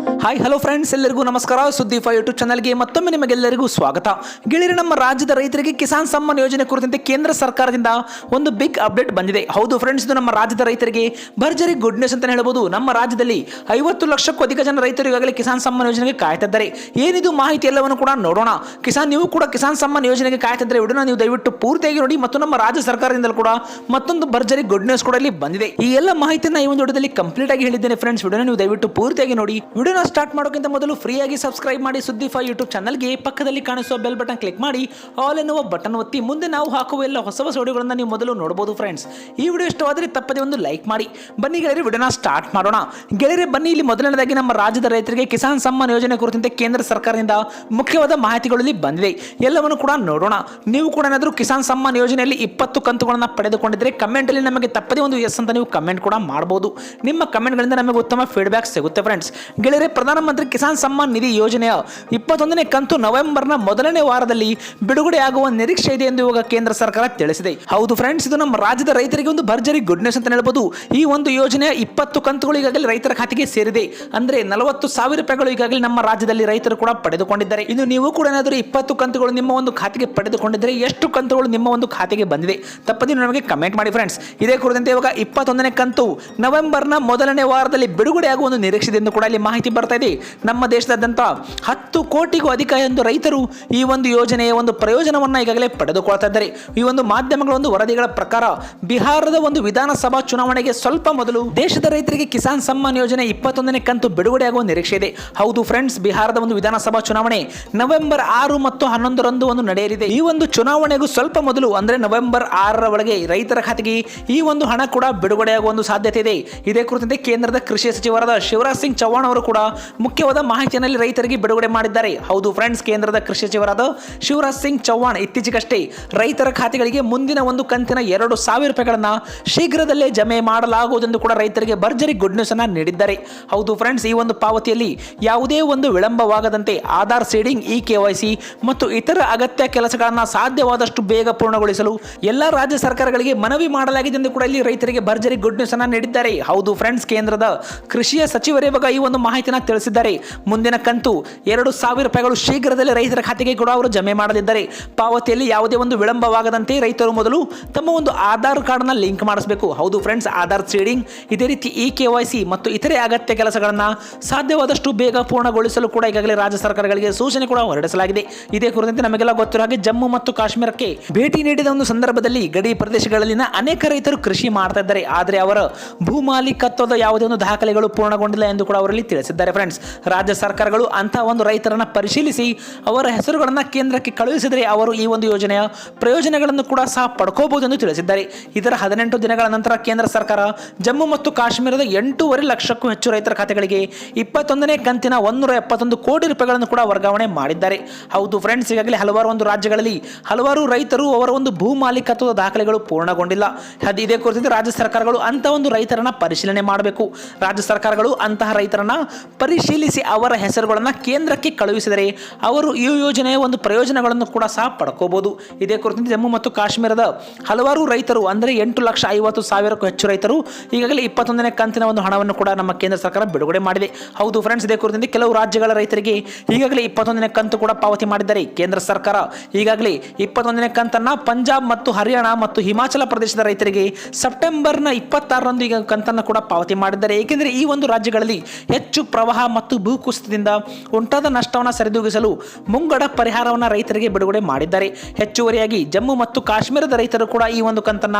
Hi hello friends ಎಲ್ಲರಿಗೂ ನಮಸ್ಕಾರ. ಸುದ್ದಿ ಫೈ ಯೂಟ್ಯೂಬ್ ಚಾನಲ್ಗೆ ಮತ್ತೊಮ್ಮೆ ನಿಮಗೆಲ್ಲರಿಗೂ ಸ್ವಾಗತ. ಗೆಳೆಯರೆ, ನಮ್ಮ ರಾಜ್ಯದ ರೈತರಿಗೆ ಕಿಸಾನ್ ಸಮ್ಮಾನ್ ಯೋಜನೆ ಕುರಿತಂತೆ ಕೇಂದ್ರ ಸರ್ಕಾರದಿಂದ ಒಂದು ಬಿಗ್ ಅಪ್ಡೇಟ್ ಬಂದಿದೆ. ಹೌದು ಫ್ರೆಂಡ್ಸ್ ಇದು ನಮ್ಮ ರಾಜ್ಯದ ರೈತರಿಗೆ ಭರ್ಜರಿ ಗುಡ್ ನ್ಯೂಸ್ ಅಂತ ಹೇಳಬಹುದು ನಮ್ಮ ರಾಜ್ಯದಲ್ಲಿ ಐವತ್ತು ಲಕ್ಷಕ್ಕೂ ಅಧಿಕ ಜನ ರೈತರು ಈಗಾಗಲೇ ಕಿಸಾನ್ ಸಮ್ಮಾನ್ ಯೋಜನೆಗೆ ಕಾಯ್ತಿದ್ದಾರೆ. ಏನಿದು ಮಾಹಿತಿ ಎಲ್ಲವನ್ನು ಕೂಡ ನೋಡೋಣ. ಕಿಸಾನ್, ನೀವು ಕೂಡ ಕಿಸಾನ್ ಸಮ್ಮಾನ್ ಯೋಜನೆಗೆ ಕಾಯ್ತಾ ಇದ್ದರೆ ವಿಡಿಯೋನ ನೀವು ದಯವಿಟ್ಟು ಪೂರ್ತಿಯಾಗಿ ನೋಡಿ ಮತ್ತು ನಮ್ಮ ರಾಜ್ಯ ಸರ್ಕಾರದಿಂದಲೂ ಕೂಡ ಮತ್ತೊಂದು ಭರ್ಜರಿ ಗುಡ್ ನ್ಯೂಸ್ ಕೂಡ ಇಲ್ಲಿ ಬಂದಿದೆ. ಈ ಎಲ್ಲ ಮಾಹಿತಿಯನ್ನು ಈ ಒಂದು ವಿಡಿಯೋದಲ್ಲಿ ಕಂಪ್ಲೀಟ್ ಆಗಿ ಹೇಳಿದ್ದೇನೆ ಫ್ರೆಂಡ್ಸ್ ವಿಡಿಯೋನ ನೀವು ದಯವಿಟ್ಟು ಪೂರ್ತಿಯಾಗಿ ನೋಡಿ. ವಿಡಿಯೋನ ಸ್ಟಾರ್ಟ್ ಮಾಡೋಕ್ಕಿಂತ ಮೊದಲು ಫ್ರೀಯಾಗಿ ಸಬ್ಸ್ಕ್ರೈಬ್ ಮಾಡಿ ಸುದ್ದಿ ಫೈ ಯೂಟ್ಯೂಬ್ ಚಾನಲ್ಗೆ ಪಕ್ಕದಲ್ಲಿ ಕಾಣಿಸುವ ಬೆಲ್ ಬಟನ್ ಕ್ಲಿಕ್ ಮಾಡಿ, ಆಲ್ ಎನ್ನುವ ಬಟನ್ ಒತ್ತಿ ಮುಂದೆ ನಾವು ಹಾಕುವ ಎಲ್ಲ ಹೊಸ ಹೊಸ ವಿಡಿಯೋಗಳನ್ನು ನೀವು ಮೊದಲು ನೋಡಬಹುದು ಫ್ರೆಂಡ್ಸ್. ಈ ವಿಡಿಯೋ ಇಷ್ಟವಾದರೆ ತಪ್ಪದೆ ಒಂದು ಲೈಕ್ ಮಾಡಿ. ಬನ್ನಿ ಗೆಳೆಯರಿ, ವಿಡಿಯೋನ ಸ್ಟಾರ್ಟ್ ಮಾಡೋಣ. ಗೆಳೆಯರೆ, ಬನ್ನಿ ಇಲ್ಲಿ ಮೊದಲನೇದಾಗಿ ನಮ್ಮ ರಾಜ್ಯದ ರೈತರಿಗೆ ಕಿಸಾನ್ ಸಮ್ಮಾನ್ ಯೋಜನೆ ಕುರಿತಂತೆ ಕೇಂದ್ರ ಸರ್ಕಾರದಿಂದ ಮುಖ್ಯವಾದ ಮಾಹಿತಿಗಳಲ್ಲಿ ಬಂದಿದೆ ಎಲ್ಲವನ್ನು ಕೂಡ ನೋಡೋಣ. ನೀವು ಕೂಡ ಏನಾದರೂ ಕಿಸಾನ್ ಸಮ್ಮಾನ್ ಯೋಜನೆಯಲ್ಲಿ ಇಪ್ಪತ್ತು ಕಂತುಗಳನ್ನು ಪಡೆದುಕೊಂಡಿದ್ದರೆ ಕಮೆಂಟಲ್ಲಿ ನಮಗೆ ತಪ್ಪದೇ ಒಂದು ಎಸ್ ಅಂತ ನೀವು ಕಮೆಂಟ್ ಕೂಡ ಮಾಡಬಹುದು ನಿಮ್ಮ ಕಮೆಂಟ್ಗಳಿಂದ ನಮಗೆ ಉತ್ತಮ ಫೀಡ್ಬ್ಯಾಕ್ ಸಿಗುತ್ತೆ ಫ್ರೆಂಡ್ಸ್. ಗೆಳೆಯರೆ ಪ್ರಧಾನಮಂತ್ರಿ ಕಿಸಾನ್ ಸಮ್ಮಾನ್ ನಿಧಿ ಯೋಜನೆಯ ಇಪ್ಪತ್ತೊಂದನೇ ಕಂತು ನವೆಂಬರ್ನ ಮೊದಲನೇ ವಾರದಲ್ಲಿ ಬಿಡುಗಡೆಯಾಗುವ ನಿರೀಕ್ಷೆ ಇದೆ ಎಂದು ಇವಾಗ ಕೇಂದ್ರ ಸರ್ಕಾರ ತಿಳಿಸಿದೆ. ಹೌದು ಫ್ರೆಂಡ್ಸ್ ಇದು ನಮ್ಮ ರಾಜ್ಯದ ರೈತರಿಗೆ ಒಂದು ಭರ್ಜರಿ ಗುಡ್ ನ್ಯೂಸ್ ಅಂತ ಹೇಳ್ಬೋದು. ಈ ಒಂದು ಯೋಜನೆಯ ಇಪ್ಪತ್ತು ಕಂತುಗಳು ಈಗಾಗಲೇ ರೈತರ ಖಾತೆಗೆ ಸೇರಿದೆ. ಅಂದ್ರೆ ನಲವತ್ತು ಸಾವಿರ ರೂಪಾಯಿಗಳು ಈಗಾಗಲೇ ನಮ್ಮ ರಾಜ್ಯದಲ್ಲಿ ರೈತರು ಕೂಡ ಪಡೆದುಕೊಂಡಿದ್ದಾರೆ. ಇನ್ನು ನೀವು ಕೂಡ ಏನಾದರೂ ಇಪ್ಪತ್ತು ಕಂತುಗಳು ನಿಮ್ಮ ಒಂದು ಖಾತೆಗೆ ಪಡೆದುಕೊಂಡಿದ್ದರೆ ಎಷ್ಟು ಕಂತುಗಳು ನಿಮ್ಮ ಒಂದು ಖಾತೆಗೆ ಬಂದಿದೆ? ತಪ್ಪದೇ ನಮಗೆ ಕಮೆಂಟ್ ಮಾಡಿ ಫ್ರೆಂಡ್ಸ್ ಇದೇ ಕುರಿತಂತೆ ಇವಾಗ ಇಪ್ಪತ್ತೊಂದನೇ ಕಂತು ನವೆಂಬರ್ನ ಮೊದಲನೇ ವಾರದಲ್ಲಿ ಬಿಡುಗಡೆಯಾಗುವ ಒಂದು ನಿರೀಕ್ಷೆ ಕೂಡ ಇಲ್ಲಿ ಮಾಹಿತಿ ಬರ್ತಾ ಇದೆ. ನಮ್ಮ ದೇಶದಾದ್ಯಂತ ಹತ್ತು ಕೋಟಿಗೂ ಅಧಿಕ ಎಂದು ರೈತರು ಈ ಒಂದು ಯೋಜನೆಯ ಒಂದು ಪ್ರಯೋಜನವನ್ನ ಈಗಾಗಲೇ ಪಡೆದುಕೊಳ್ತಾ ಇದ್ದಾರೆ. ಈ ಒಂದು ಮಾಧ್ಯಮಗಳ ಒಂದು ವರದಿಗಳ ಪ್ರಕಾರ ಬಿಹಾರದ ಒಂದು ವಿಧಾನಸಭಾ ಚುನಾವಣೆಗೆ ಸ್ವಲ್ಪ ಮೊದಲು ದೇಶದ ರೈತರಿಗೆ ಕಿಸಾನ್ ಸಮ್ಮಾನ್ ಯೋಜನೆ ಇಪ್ಪತ್ತೊಂದನೇ ಕಂತು ಬಿಡುಗಡೆಯಾಗುವ ನಿರೀಕ್ಷೆ ಇದೆ. ಹೌದು ಫ್ರೆಂಡ್ಸ್ ಬಿಹಾರದ ಒಂದು ವಿಧಾನಸಭಾ ಚುನಾವಣೆ ನವೆಂಬರ್ ಆರು ಮತ್ತು ಹನ್ನೊಂದರಂದು ಒಂದು ನಡೆಯಲಿದೆ. ಈ ಒಂದು ಚುನಾವಣೆಗೂ ಸ್ವಲ್ಪ ಮೊದಲು ಅಂದ್ರೆ ನವೆಂಬರ್ ಆರರ ಒಳಗೆ ರೈತರ ಖಾತೆಗೆ ಈ ಒಂದು ಹಣ ಕೂಡ ಬಿಡುಗಡೆಯಾಗುವ ಒಂದು ಸಾಧ್ಯತೆ ಇದೆ. ಇದೇ ಕುರಿತಂತೆ ಕೇಂದ್ರದ ಕೃಷಿ ಸಚಿವರಾದ ಶಿವರಾಜ್ ಸಿಂಗ್ ಚೌಹಾಣ್ ಅವರು ಕೂಡ ಮುಖ್ಯವಾದ ಮಾಹಿತಿಯಲ್ಲಿ ರೈತರಿಗೆ ಬಿಡುಗಡೆ ಮಾಡಿದ್ದಾರೆ. ಹೌದು ಫ್ರೆಂಡ್ಸ್ ಕೇಂದ್ರದ ಕೃಷಿ ಸಚಿವರಾದ ಶಿವರಾಜ್ ಸಿಂಗ್ ಚೌಹಾಣ್ ಇತ್ತೀಚೆಗಷ್ಟೇ ರೈತರ ಖಾತೆಗಳಿಗೆ ಮುಂದಿನ ಒಂದು ಕಂತಿನ ಎರಡು ಸಾವಿರ ರೂಪಾಯಿಗಳನ್ನ ಶೀಘ್ರದಲ್ಲೇ ಜಮೆ ಮಾಡಲಾಗುವುದೆಂದು ಕೂಡ ರೈತರಿಗೆ ಭರ್ಜರಿ ಗುಡ್ ನ್ಯೂಸ್ ಅನ್ನ ನೀಡಿದ್ದಾರೆ. ಹೌದು ಫ್ರೆಂಡ್ಸ್ ಈ ಒಂದು ಪಾವತಿಯಲ್ಲಿ ಯಾವುದೇ ಒಂದು ವಿಳಂಬವಾಗದಂತೆ ಆಧಾರ್ ಸೀಡಿಂಗ್, ಇ ಸಿ ಮತ್ತು ಇತರ ಅಗತ್ಯ ಕೆಲಸಗಳನ್ನು ಸಾಧ್ಯವಾದಷ್ಟು ಬೇಗ ಪೂರ್ಣಗೊಳಿಸಲು ಎಲ್ಲ ರಾಜ್ಯ ಸರ್ಕಾರಗಳಿಗೆ ಮನವಿ ಮಾಡಲಾಗಿದೆ ಎಂದು ಕೂಡ ಇಲ್ಲಿ ರೈತರಿಗೆ ಭರ್ಜರಿ ಗುಡ್ ನ್ಯೂಸ್ ಅನ್ನ ನೀಡಿದ್ದಾರೆ. ಹೌದು ಫ್ರೆಂಡ್ಸ್ ಕೇಂದ್ರದ ಕೃಷಿಯ ಸಚಿವರೇ ಈ ಒಂದು ಮಾಹಿತಿನ ತಿಳಿಸಿದ್ದಾರೆ. ಮುಂದಿನ ಕಂತು ಎರಡು ಸಾವಿರ ರೂಪಾಯಿಗಳು ಶೀಘ್ರದಲ್ಲಿ ರೈತರ ಖಾತೆಗೆ ಕೂಡ ಅವರು ಜಮೆ ಮಾಡಲಿದ್ದಾರೆ. ಪಾವತಿಯಲ್ಲಿ ಯಾವುದೇ ಒಂದು ವಿಳಂಬವಾಗದಂತೆ ರೈತರು ಮೊದಲು ತಮ್ಮ ಒಂದು ಆಧಾರ್ ಕಾರ್ಡ್ನ ಲಿಂಕ್ ಮಾಡಿಸಬೇಕು. ಹೌದು ಫ್ರೆಂಡ್ಸ್ ಆಧಾರ್ ಸೀಡಿಂಗ್, ಇದೇ ರೀತಿ ಇ ಕೆ ಮತ್ತು ಇತರೆ ಅಗತ್ಯ ಕೆಲಸಗಳನ್ನು ಸಾಧ್ಯವಾದಷ್ಟು ಬೇಗ ಪೂರ್ಣಗೊಳಿಸಲು ಕೂಡ ಈಗಾಗಲೇ ರಾಜ್ಯ ಸರ್ಕಾರಗಳಿಗೆ ಸೂಚನೆ ಕೂಡ ಹೊರಡಿಸಲಾಗಿದೆ. ಇದೇ ಕುರಿತಂತೆ ನಮಗೆಲ್ಲ ಗೊತ್ತಿರುವ ಹಾಗೆ ಜಮ್ಮು ಮತ್ತು ಕಾಶ್ಮೀರಕ್ಕೆ ಭೇಟಿ ನೀಡಿದ ಒಂದು ಸಂದರ್ಭದಲ್ಲಿ ಗಡಿ ಪ್ರದೇಶಗಳಲ್ಲಿನ ಅನೇಕ ರೈತರು ಕೃಷಿ ಮಾಡ್ತಾ ಇದ್ದಾರೆ. ಆದರೆ ಅವರ ಭೂ ಮಾಲೀಕತ್ವದ ಯಾವುದೇ ಒಂದು ದಾಖಲೆಗಳು ಪೂರ್ಣಗೊಂಡಿಲ್ಲ ಎಂದು ಕೂಡ ಅವರಲ್ಲಿ ತಿಳಿಸಿದ್ದಾರೆ. ಫ್ರೆಂಡ್ಸ್ ರಾಜ್ಯ ಸರ್ಕಾರಗಳು ಅಂತಹ ಒಂದು ರೈತರನ್ನು ಪರಿಶೀಲಿಸಿ ಅವರ ಹೆಸರುಗಳನ್ನು ಕೇಂದ್ರಕ್ಕೆ ಕಳುಹಿಸಿದರೆ ಅವರು ಈ ಒಂದು ಯೋಜನೆಯ ಪ್ರಯೋಜನಗಳನ್ನು ಕೂಡ ಸಹ ಪಡ್ಕೋಬಹುದು ಎಂದು ತಿಳಿಸಿದ್ದಾರೆ. ಇದರ ಹದಿನೆಂಟು ದಿನಗಳ ನಂತರ ಕೇಂದ್ರ ಸರ್ಕಾರ ಜಮ್ಮು ಮತ್ತು ಕಾಶ್ಮೀರದ ಎಂಟೂವರೆ ಲಕ್ಷಕ್ಕೂ ಹೆಚ್ಚು ರೈತರ ಖಾತೆಗಳಿಗೆ ಇಪ್ಪತ್ತೊಂದನೇ ಕಂತಿನ ಒಂದೂರ ಎಪ್ಪತ್ತೊಂದು ಕೋಟಿ ರೂಪಾಯಿಗಳನ್ನು ಕೂಡ ವರ್ಗಾವಣೆ ಮಾಡಿದ್ದಾರೆ. ಹೌದು ಫ್ರೆಂಡ್ಸ್ ಈಗಾಗಲೇ ಹಲವಾರು ಒಂದು ರಾಜ್ಯಗಳಲ್ಲಿ ಹಲವಾರು ರೈತರು ಅವರ ಒಂದು ಭೂ ಮಾಲೀಕತ್ವದ ದಾಖಲೆಗಳು ಪೂರ್ಣಗೊಂಡಿಲ್ಲ. ಅದು ಇದೇ ಕುರಿತಂತೆ ರಾಜ್ಯ ಸರ್ಕಾರಗಳು ಅಂತ ಒಂದು ರೈತರನ್ನ ಪರಿಶೀಲನೆ ಮಾಡಬೇಕು. ರಾಜ್ಯ ಸರ್ಕಾರಗಳು ಅಂತಹ ರೈತರನ್ನ ಪರಿಶೀಲಿಸಿ ಅವರ ಹೆಸರುಗಳನ್ನು ಕೇಂದ್ರಕ್ಕೆ ಕಳುಹಿಸಿದರೆ ಅವರು ಈ ಯೋಜನೆಯ ಒಂದು ಪ್ರಯೋಜನಗಳನ್ನು ಕೂಡ ಸಹ ಪಡ್ಕೋಬೋದು. ಇದೇ ಕುರಿತಂತೆ ಜಮ್ಮು ಮತ್ತು ಕಾಶ್ಮೀರದ ಹಲವಾರು ರೈತರು, ಅಂದರೆ ಎಂಟು ಲಕ್ಷ ಐವತ್ತು ಸಾವಿರಕ್ಕೂ ಹೆಚ್ಚು ರೈತರು ಈಗಾಗಲೇ ಇಪ್ಪತ್ತೊಂದನೇ ಕಂತಿನ ಒಂದು ಹಣವನ್ನು ಕೂಡ ನಮ್ಮ ಕೇಂದ್ರ ಸರ್ಕಾರ ಬಿಡುಗಡೆ ಮಾಡಿದೆ. ಹೌದು ಫ್ರೆಂಡ್ಸ್ ಇದೇ ಕುರಿತಂತೆ ಕೆಲವು ರಾಜ್ಯಗಳ ರೈತರಿಗೆ ಈಗಾಗಲೇ ಇಪ್ಪತ್ತೊಂದನೇ ಕಂತು ಕೂಡ ಪಾವತಿ ಮಾಡಿದ್ದಾರೆ ಕೇಂದ್ರ ಸರ್ಕಾರ. ಈಗಾಗಲೇ ಇಪ್ಪತ್ತೊಂದನೇ ಕಂತನ್ನು ಪಂಜಾಬ್ ಮತ್ತು ಹರಿಯಾಣ ಮತ್ತು ಹಿಮಾಚಲ ಪ್ರದೇಶದ ರೈತರಿಗೆ ಸೆಪ್ಟೆಂಬರ್ನ ಇಪ್ಪತ್ತಾರರಂದು ಈಗ ಕಂತನ್ನು ಕೂಡ ಪಾವತಿ ಮಾಡಿದ್ದಾರೆ. ಏಕೆಂದರೆ ಈ ಒಂದು ರಾಜ್ಯಗಳಲ್ಲಿ ಹೆಚ್ಚು ಪ್ರವಾಹ ಮತ್ತು ಭೂಕುಸಿತದಿಂದ ಉಂಟಾದ ನಷ್ಟವನ್ನು ಸರಿದೂಗಿಸಲು ಮುಂಗಡ ಪರಿಹಾರವನ್ನು ರೈತರಿಗೆ ಬಿಡುಗಡೆ ಮಾಡಿದ್ದಾರೆ. ಹೆಚ್ಚುವರಿಯಾಗಿ ಜಮ್ಮು ಮತ್ತು ಕಾಶ್ಮೀರದ ರೈತರು ಕೂಡ ಈ ಒಂದು ಕಂತನ್ನ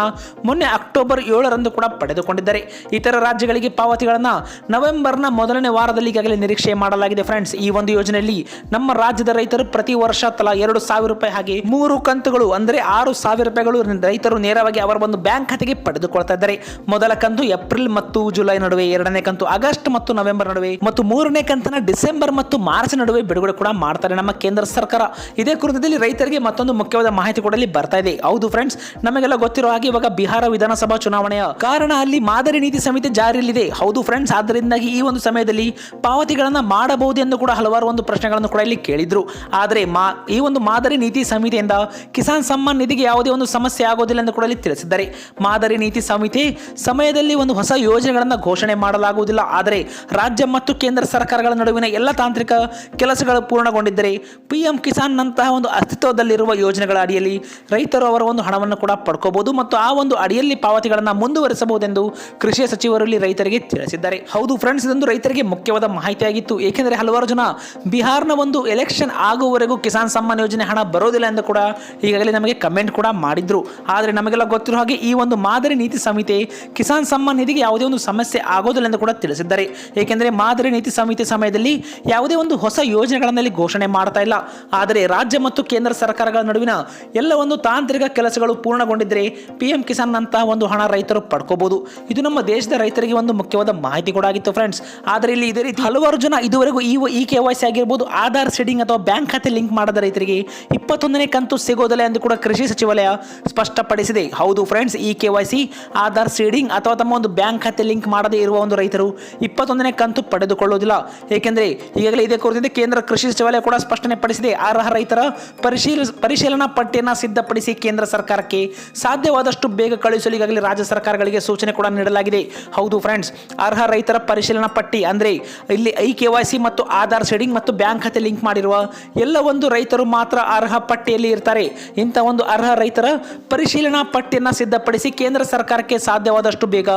ಮೊನ್ನೆ ಅಕ್ಟೋಬರ್ ಏಳರಂದು ಕೂಡ ಪಡೆದುಕೊಂಡಿದ್ದಾರೆ. ಇತರ ರಾಜ್ಯಗಳಿಗೆ ಪಾವತಿಗಳನ್ನು ನವೆಂಬರ್ನ ಮೊದಲನೇ ವಾರದಲ್ಲಿ ಈಗಾಗಲೇ ನಿರೀಕ್ಷೆ ಮಾಡಲಾಗಿದೆ ಫ್ರೆಂಡ್ಸ್. ಈ ಒಂದು ಯೋಜನೆಯಲ್ಲಿ ನಮ್ಮ ರಾಜ್ಯದ ರೈತರು ಪ್ರತಿ ವರ್ಷ ತಲಾ ಎರಡು ಸಾವಿರ ರೂಪಾಯಿ ಹಾಗೆ ಮೂರು ಕಂತುಗಳು, ಅಂದರೆ ಆರು ಸಾವಿರ ರೂಪಾಯಿಗಳು ರೈತರು ನೇರವಾಗಿ ಅವರ ಒಂದು ಬ್ಯಾಂಕ್ ಖಾತೆಗೆ ಪಡೆದುಕೊಳ್ತಾ ಇದ್ದಾರೆ. ಮೊದಲ ಕಂತು ಏಪ್ರಿಲ್ ಮತ್ತು ಜುಲೈ ನಡುವೆ, ಎರಡನೇ ಕಂತು ಆಗಸ್ಟ್ ಮತ್ತು ನವೆಂಬರ್ ನಡುವೆ ಮತ್ತು ಮೂರನೇ ಕಂತನ ಡಿಸೆಂಬರ್ ಮತ್ತು ಮಾರ್ಚ್ ನಡುವೆ ಬಿಡುಗಡೆ ಕೂಡ ಮಾಡ್ತಾರೆ ನಮ್ಮ ಕೇಂದ್ರ ಸರ್ಕಾರ. ಇದೇ ಕುರಿತದಲ್ಲಿ ರೈತರಿಗೆ ಮತ್ತೊಂದು ಮುಖ್ಯವಾದ ಮಾಹಿತಿ ಕೂಡ ಇಲ್ಲಿ ಬರ್ತಾ ಇದೆ. ಹೌದು ಫ್ರೆಂಡ್ಸ್ ನಮಗೆಲ್ಲ ಗೊತ್ತಿರೋ ಹಾಗೆ ಇವಾಗ ಬಿಹಾರ ವಿಧಾನಸಭಾ ಚುನಾವಣೆಯ ಕಾರಣ ಅಲ್ಲಿ ಮಾದರಿ ನೀತಿ ಸಮಿತಿ ಜಾರಿಯಲ್ಲಿದೆ. ಹೌದು ಫ್ರೆಂಡ್ಸ್ ಆದ್ದರಿಂದಾಗಿ ಈ ಒಂದು ಸಮಯದಲ್ಲಿ ಪಾವತಿಗಳನ್ನು ಮಾಡಬಹುದು ಎಂದು ಕೂಡ ಹಲವಾರು ಒಂದು ಪ್ರಶ್ನೆಗಳನ್ನು ಕೂಡ ಇಲ್ಲಿ ಕೇಳಿದ್ರು. ಆದರೆ ಮಾ, ಈ ಒಂದು ಮಾದರಿ ನೀತಿ ಸಮಿತಿಯಿಂದ ಕಿಸಾನ್ ಸಮ್ಮಾನ್ ನಿಧಿಗೆ ಯಾವುದೇ ಒಂದು ಸಮಸ್ಯೆ ಆಗೋದಿಲ್ಲ ಎಂದು ಕೂಡ ಇಲ್ಲಿ ತಿಳಿಸಿದ್ದಾರೆ. ಮಾದರಿ ನೀತಿ ಸಮಿತಿ ಸಮಯದಲ್ಲಿ ಒಂದು ಹೊಸ ಯೋಜನೆಗಳನ್ನು ಘೋಷಣೆ ಮಾಡಲಾಗುವುದಿಲ್ಲ. ಆದರೆ ರಾಜ್ಯ ಮತ್ತು ಮತ್ತು ಕೇಂದ್ರ ಸರ್ಕಾರಗಳ ನಡುವಿನ ಎಲ್ಲ ತಾಂತ್ರಿಕ ಕೆಲಸಗಳು ಪೂರ್ಣಗೊಂಡಿದ್ದರೆ ಪಿ ಎಂ ಕಿಸಾನ್ ನಂತಹ ಒಂದು ಅಸ್ತಿತ್ವದಲ್ಲಿರುವ ಯೋಜನೆಗಳ ಅಡಿಯಲ್ಲಿ ರೈತರು ಅವರ ಒಂದು ಹಣವನ್ನು ಕೂಡ ಪಡ್ಕೋಬಹುದು ಮತ್ತು ಆ ಒಂದು ಅಡಿಯಲ್ಲಿ ಪಾವತಿಗಳನ್ನು ಮುಂದುವರಿಸಬಹುದೆಂದು ಕೃಷಿ ಸಚಿವರು ಇಲ್ಲಿ ರೈತರಿಗೆ ತಿಳಿಸಿದ್ದಾರೆ. ಹೌದು ಫ್ರೆಂಡ್ಸ್ ಇದೊಂದು ರೈತರಿಗೆ ಮುಖ್ಯವಾದ ಮಾಹಿತಿಯಾಗಿತ್ತು. ಏಕೆಂದರೆ ಹಲವಾರು ಜನ ಬಿಹಾರ್ನ ಒಂದು ಎಲೆಕ್ಷನ್ ಆಗುವವರೆಗೂ ಕಿಸಾನ್ ಸಮ್ಮಾನ್ ಯೋಜನೆ ಹಣ ಬರೋದಿಲ್ಲ ಎಂದು ಕೂಡ ಈಗಾಗಲೇ ನಮಗೆ ಕಮೆಂಟ್ ಕೂಡ ಮಾಡಿದ್ರು. ಆದರೆ ನಮಗೆಲ್ಲ ಗೊತ್ತಿರೋ ಹಾಗೆ ಈ ಒಂದು ಮಾದರಿ ನೀತಿ ಸಂಹಿತೆ ಕಿಸಾನ್ ಸಮ್ಮಾನ್ ನಿಧಿಗೆ ಯಾವುದೇ ಒಂದು ಸಮಸ್ಯೆ ಆಗೋದಿಲ್ಲ ಎಂದು ಕೂಡ ತಿಳಿಸಿದ್ದಾರೆ. ಏಕೆಂದರೆ ಮಾದರಿ ನೀತಿ ಸಂಹಿತೆ ಸಮಯದಲ್ಲಿ ಯಾವುದೇ ಒಂದು ಹೊಸ ಯೋಜನೆಗಳನ್ನಲ್ಲಿ ಘೋಷಣೆ ಮಾಡ್ತಾ ಇಲ್ಲ. ಆದರೆ ರಾಜ್ಯ ಮತ್ತು ಕೇಂದ್ರ ಸರ್ಕಾರಗಳ ನಡುವಿನ ಎಲ್ಲ ಒಂದು ತಾಂತ್ರಿಕ ಕೆಲಸಗಳು ಪೂರ್ಣಗೊಂಡಿದ್ದರೆ ಪಿ ಎಂ ಕಿಸಾನ್ ನಂತಹ ಒಂದು ಹಣ ರೈತರು ಪಡ್ಕೋಬಹುದು ಇದು ನಮ್ಮ ದೇಶದ ರೈತರಿಗೆ ಒಂದು ಮುಖ್ಯವಾದ ಮಾಹಿತಿ ಕೂಡ ಆಗಿತ್ತು ಫ್ರೆಂಡ್ಸ್. ಆದರೆ ಇಲ್ಲಿ ಇದೇ ರೀತಿ ಹಲವಾರು ಜನ ಇದುವರೆಗೂ ಈ ಇ ಕೆ ವೈ ಸಿ ಆಗಿರ್ಬೋದು, ಆಧಾರ್ ಸೀಡಿಂಗ್ ಅಥವಾ ಬ್ಯಾಂಕ್ ಖಾತೆ ಲಿಂಕ್ ಮಾಡದ ರೈತರಿಗೆ ಇಪ್ಪತ್ತೊಂದನೇ ಕಂತು ಸಿಗೋದಿಲ್ಲ ಎಂದು ಕೂಡ ಕೃಷಿ ಸಚಿವಾಲಯ ಸ್ಪಷ್ಟಪಡಿಸಿದೆ. ಹೌದು friends E K Y C Aadhaar seeding ಅಥವಾ ತಮ್ಮ ಒಂದು ಬ್ಯಾಂಕ್ ಖಾತೆ ಲಿಂಕ್ ಮಾಡದೇ ಇರುವ ಒಂದು ರೈತರು ಇಪ್ಪತ್ತೊಂದನೇ ಕಂತು ಪಡೆದುಕೊಳ್ಳುವುದಿಲ್ಲ. ಏಕೆಂದರೆ ಈಗಾಗಲೇ ಇದೇ ಕುರಿತಂತೆ ಕೇಂದ್ರ ಕೃಷಿ ಸಚಿವಾಲಯ ಕೂಡ ಸ್ಪಷ್ಟನೆ ಪಡಿಸಿದೆ. ಅರ್ಹ ರೈತರ ಪರಿಶೀಲ, ಪರಿಶೀಲನಾ ಪಟ್ಟಿಯನ್ನು ಸಿದ್ಧಪಡಿಸಿ ಕೇಂದ್ರ ಸರ್ಕಾರಕ್ಕೆ ಸಾಧ್ಯವಾದಷ್ಟು ಬೇಗ ಕಳುಹಿಸಲು ಈಗಾಗಲೇ ರಾಜ್ಯ ಸರ್ಕಾರಗಳಿಗೆ ಸೂಚನೆ ಕೂಡ ನೀಡಲಾಗಿದೆ. ಹೌದು ಫ್ರೆಂಡ್ಸ್, ಅರ್ಹ ರೈತರ ಪರಿಶೀಲನಾ ಪಟ್ಟಿ ಅಂದರೆ ಇಲ್ಲಿ ಐ ಕೆ ವೈ ಸಿ ಮತ್ತು ಆಧಾರ್ ಶೇಡಿಂಗ್ ಮತ್ತು ಬ್ಯಾಂಕ್ ಖಾತೆ ಲಿಂಕ್ ಮಾಡಿರುವ ಎಲ್ಲ ಒಂದು ರೈತರು ಮಾತ್ರ ಅರ್ಹ ಪಟ್ಟಿಯಲ್ಲಿ ಇರ್ತಾರೆ. ಇಂಥ ಒಂದು ಅರ್ಹ ರೈತರ ಪರಿಶೀಲನಾ ಪಟ್ಟಿಯನ್ನು ಸಿದ್ಧಪಡಿಸಿ ಕೇಂದ್ರ ಸರ್ಕಾರಕ್ಕೆ ಸಾಧ್ಯವಾದಷ್ಟು ಬೇಗ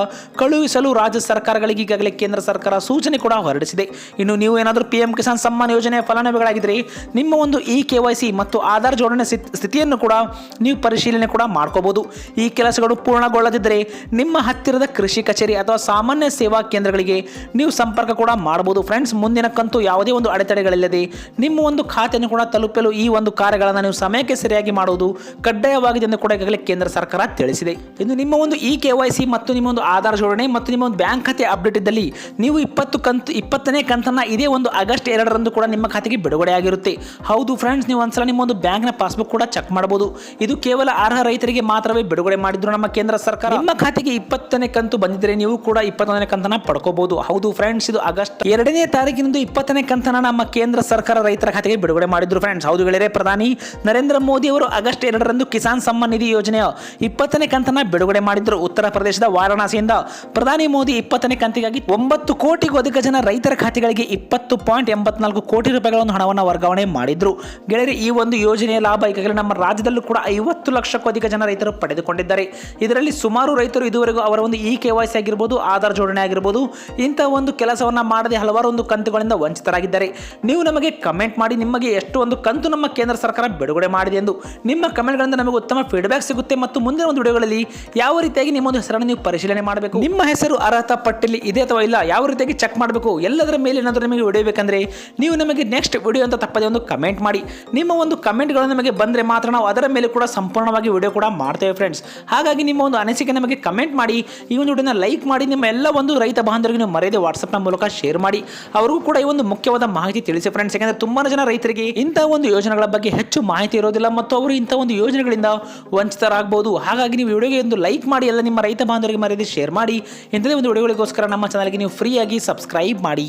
ಕಳುಹಿಸಲು ರಾಜ್ಯ ಸರ್ಕಾರಗಳಿಗೆ ಈಗಾಗಲೇ ಕೇಂದ್ರ ಸೂಚನೆ ಕೂಡ ಹೊರಡಿಸಿದೆ. ಇನ್ನು ನೀವು ಏನಾದರೂ ಪಿ ಕಿಸಾನ್ ಸಮ್ಮಾನ್ ಯೋಜನೆಯ ಫಲಾನುಭವಿಗಳಾಗಿದ್ದರೆ, ನಿಮ್ಮ ಒಂದು ಇ ಕೆ ಮತ್ತು ಆಧಾರ್ ಜೋಡಣೆ ಸ್ಥಿತ್- ಸ್ಥಿತಿಯನ್ನು ಕೂಡ ನೀವು ಪರಿಶೀಲನೆ ಕೂಡ ಮಾಡ್ಕೋಬಹುದು ಈ ಕೆಲಸಗಳು ಪೂರ್ಣಗೊಳ್ಳದಿದ್ದರೆ ನಿಮ್ಮ ಹತ್ತಿರದ ಕೃಷಿ ಕಚೇರಿ ಅಥವಾ ಸಾಮಾನ್ಯ ಸೇವಾ ಕೇಂದ್ರಗಳಿಗೆ ನೀವು ಸಂಪರ್ಕ ಕೂಡ ಮಾಡಬಹುದು ಫ್ರೆಂಡ್ಸ್, ಮುಂದಿನ ಕಂತು ಯಾವುದೇ ಒಂದು ಅಡೆತಡೆಗಳಿಲ್ಲದೆ ನಿಮ್ಮ ಒಂದು ಖಾತೆಯನ್ನು ಕೂಡ ತಲುಪಲು ಈ ಒಂದು ಕಾರ್ಯಗಳನ್ನು ನೀವು ಸಮಯಕ್ಕೆ ಸರಿಯಾಗಿ ಮಾಡುವುದು ಕಡ್ಡಾಯವಾಗಿದೆ ಎಂದು ಕೂಡ ಈಗಾಗಲೇ ಕೇಂದ್ರ ಸರ್ಕಾರ ತಿಳಿಸಿದೆ. ಇನ್ನು ನಿಮ್ಮ ಒಂದು ಇ ಕೆ ವೈ ಸಿ ಮತ್ತು ನಿಮ್ಮ ಒಂದು ಆಧಾರ್ ಜೋಡಣೆ ಮತ್ತು ನಿಮ್ಮ ಒಂದು ಬ್ಯಾಂಕ್ ಖಾತೆ ಅಪ್ಡೇಟ್ ಇದ್ದಲ್ಲಿ ನೀವು ಇಪ್ಪತ್ತು ಕಂತು, ಇಪ್ಪತ್ತನೇ ಕಂತನ್ನ ಇದೇ ಒಂದು ಆಗಸ್ಟ್ ಎರಡರಂದು ಕೂಡ ನಿಮ್ಮ ಖಾತೆಗೆ ಬಿಡುಗಡೆ ಆಗಿರುತ್ತೆ. ಹೌದು ಫ್ರೆಂಡ್ಸ್ ನೀವು ಒಂದ್ಸಲ ನಿಮ್ಮ ಒಂದು ಬ್ಯಾಂಕ್ನ ಪಾಸ್ಬುಕ್ ಕೂಡ ಚೆಕ್ ಮಾಡಬಹುದು. ಇದು ಕೇವಲ ಅರ್ಹ ರೈತರಿಗೆ ಮಾತ್ರವೇ ಬಿಡುಗಡೆ ಮಾಡಿದ್ರು ನಮ್ಮ ಕೇಂದ್ರ ಸರ್ಕಾರ. ನಿಮ್ಮ ಖಾತೆಗೆ ಇಪ್ಪತ್ತನೇ ಕಂತು ಬಂದಿದ್ರೆ ನೀವು ಕೂಡ ಇಪ್ಪತ್ತೊಂದನೇ ಕಂತನ ಪಡ್ಕೋಬಹುದು. ಹೌದು ಫ್ರೆಂಡ್ಸ್ ಇದು ಆಗಸ್ಟ್ ಎರಡನೇ ತಾರೀಕಿನಂದು ಇಪ್ಪತ್ತನೇ ಕಂತನ ನಮ್ಮ ಕೇಂದ್ರ ಸರ್ಕಾರ ರೈತರ ಖಾತೆಗೆ ಬಿಡುಗಡೆ ಮಾಡಿದ್ರು ಫ್ರೆಂಡ್ಸ್ ಹೌದು ಗೆಳೆಯರೆ, ಪ್ರಧಾನಿ ನರೇಂದ್ರ ಮೋದಿ ಅವರು ಆಗಸ್ಟ್ ಎರಡರಂದು ಕಿಸಾನ್ ಸಮ್ಮಾನ್ ನಿಧಿ ಯೋಜನೆಯ ಇಪ್ಪತ್ತನೇ ಕಂತನ ಬಿಡುಗಡೆ ಮಾಡಿದ್ರು. ಉತ್ತರ ಪ್ರದೇಶದ ವಾರಾಣಸಿಯಿಂದ ಪ್ರಧಾನಿ ಮೋದಿ ಇಪ್ಪತ್ತನೇ ಕಂತಿಗಾಗಿ ಒಂಬತ್ತು ಕೋಟಿಗೂ ಅಧಿಕ ಜನ ರೈತರ ಖಾತೆಗಳಿಗೆ ಇಪ್ಪತ್ತು ಪಾಯಿಂಟ್ ಎಂಬತ್ನಾಲ್ಕು ಕೋಟಿ ರೂಪಾಯಿಗಳ ಒಂದು ಹಣವನ್ನು ವರ್ಗಾವಣೆ ಮಾಡಿದ್ರು. ಗೆಳೆಯರೆ, ಈ ಒಂದು ಯೋಜನೆಯ ಲಾಭ ಈಗಾಗಲೇ ನಮ್ಮ ರಾಜ್ಯದಲ್ಲೂ ಕೂಡ ಐವತ್ತು ಲಕ್ಷಕ್ಕೂ ಅಧಿಕ ಜನ ರೈತರು ಪಡೆದುಕೊಂಡಿದ್ದಾರೆ. ಇದರಲ್ಲಿ ಸುಮಾರು ರೈತರು ಇದುವರೆಗೂ ಅವರ ಒಂದು ಇ ಕೆ ವೈ ಸಿ ಆಗಿರ್ಬೋದು, ಆಧಾರ್ ಜೋಡಣೆ ಆಗಿರ್ಬೋದು, ಇಂಥ ಒಂದು ಕೆಲಸವನ್ನು ಮಾಡದೆ ಹಲವಾರು ಒಂದು ಕಂತುಗಳಿಂದ ವಂಚಿತರಾಗಿದ್ದಾರೆ. ನೀವು ನಮಗೆ ಕಮೆಂಟ್ ಮಾಡಿ, ನಿಮಗೆ ಎಷ್ಟು ಒಂದು ಕಂತು ನಮ್ಮ ಕೇಂದ್ರ ಸರ್ಕಾರ ಬಿಡುಗಡೆ ಮಾಡಿದೆ ಎಂದು ನಿಮ್ಮ ಕಮೆಂಟ್ಗಳಿಂದ ನಮಗೆ ಉತ್ತಮ ಫೀಡ್ಬ್ಯಾಕ್ ಸಿಗುತ್ತೆ. ಮತ್ತು ಮುಂದಿನ ಒಂದು ವಿಡಿಯೋಗಳಲ್ಲಿ ಯಾವ ರೀತಿಯಾಗಿ ನಿಮ್ಮ ಒಂದು ಹೆಸರನ್ನು ನೀವು ಪರಿಶೀಲನೆ ಮಾಡಬೇಕು? ನಿಮ್ಮ ಹೆಸರು ಅರ್ಹತಾ ಪಟ್ಟಿಯಲ್ಲಿ ಇದೆ ಅಥವಾ ಇಲ್ಲ? ಯಾವ ರೀತಿಯಾಗಿ ಚೆಕ್ ಮಾಡಬೇಕು, ಎಲ್ಲದರ ಮೇಲೆ ಏನಾದರೂ ನಿಮಗೆ ವಿಡಿಯೋ ಬೇಕಂದರೆ ನೀವು ನಮಗೆ ನೆಕ್ಸ್ಟ್ ವಿಡಿಯೋ ಅಂತ ತಪ್ಪದೆ ಒಂದು ಕಮೆಂಟ್ ಮಾಡಿ. ನಿಮ್ಮ ಒಂದು ಕಮೆಂಟ್ಗಳು ನಮಗೆ ಬಂದರೆ ಮಾತ್ರ ನಾವು ಅದರ ಮೇಲೆ ಕೂಡ ಸಂಪೂರ್ಣವಾಗಿ ವಿಡಿಯೋ ಕೂಡ ಮಾಡ್ತೇವೆ ಫ್ರೆಂಡ್ಸ್ ಹಾಗಾಗಿ ನಿಮ್ಮ ಒಂದು ಅನಿಸಿಕೆ ನಮಗೆ ಕಮೆಂಟ್ ಮಾಡಿ, ಈ ಒಂದು ವಿಡಿಯೋನ ಲೈಕ್ ಮಾಡಿ, ನಿಮ್ಮ ಎಲ್ಲ ಒಂದು ರೈತ ಬಾಂಧವರಿಗೆ ನೀವು ಮರೆಯದೆ ವಾಟ್ಸಪ್ನ ಮೂಲಕ ಶೇರ್ ಮಾಡಿ. ಅವ್ರಿಗೂ ಕೂಡ ಈ ಒಂದು ಮುಖ್ಯವಾದ ಮಾಹಿತಿ ತಿಳಿಸಿ ಫ್ರೆಂಡ್ಸ್ ಯಾಕಂದರೆ ತುಂಬಾ ಜನ ರೈತರಿಗೆ ಇಂಥ ಒಂದು ಯೋಜನೆಗಳ ಬಗ್ಗೆ ಹೆಚ್ಚು ಮಾಹಿತಿ ಇರೋದಿಲ್ಲ ಮತ್ತು ಅವರು ಇಂಥ ಒಂದು ಯೋಜನೆಗಳಿಂದ ವಂಚಿತರಾಗಬಹುದು ಹಾಗಾಗಿ ನೀವು ವಿಡಿಯೋಗೆ ಒಂದು ಲೈಕ್ ಮಾಡಿ, ಎಲ್ಲ ನಿಮ್ಮ ರೈತ ಬಾಂಧವರಿಗೆ ಮರೆಯದೆ ಶೇರ್ ಮಾಡಿ. ಇಂಥದೇ ಒಂದು ವಿಡಿಯೋಗಳಿಗೋಸ್ಕರ ನಮ್ಮ ಚಾನಲ್ಗೆ ನೀವು ಫ್ರೀಯಾಗಿ ಸಬ್ಸ್ಕ್ರೈಬ್ ಮಾಡಿ.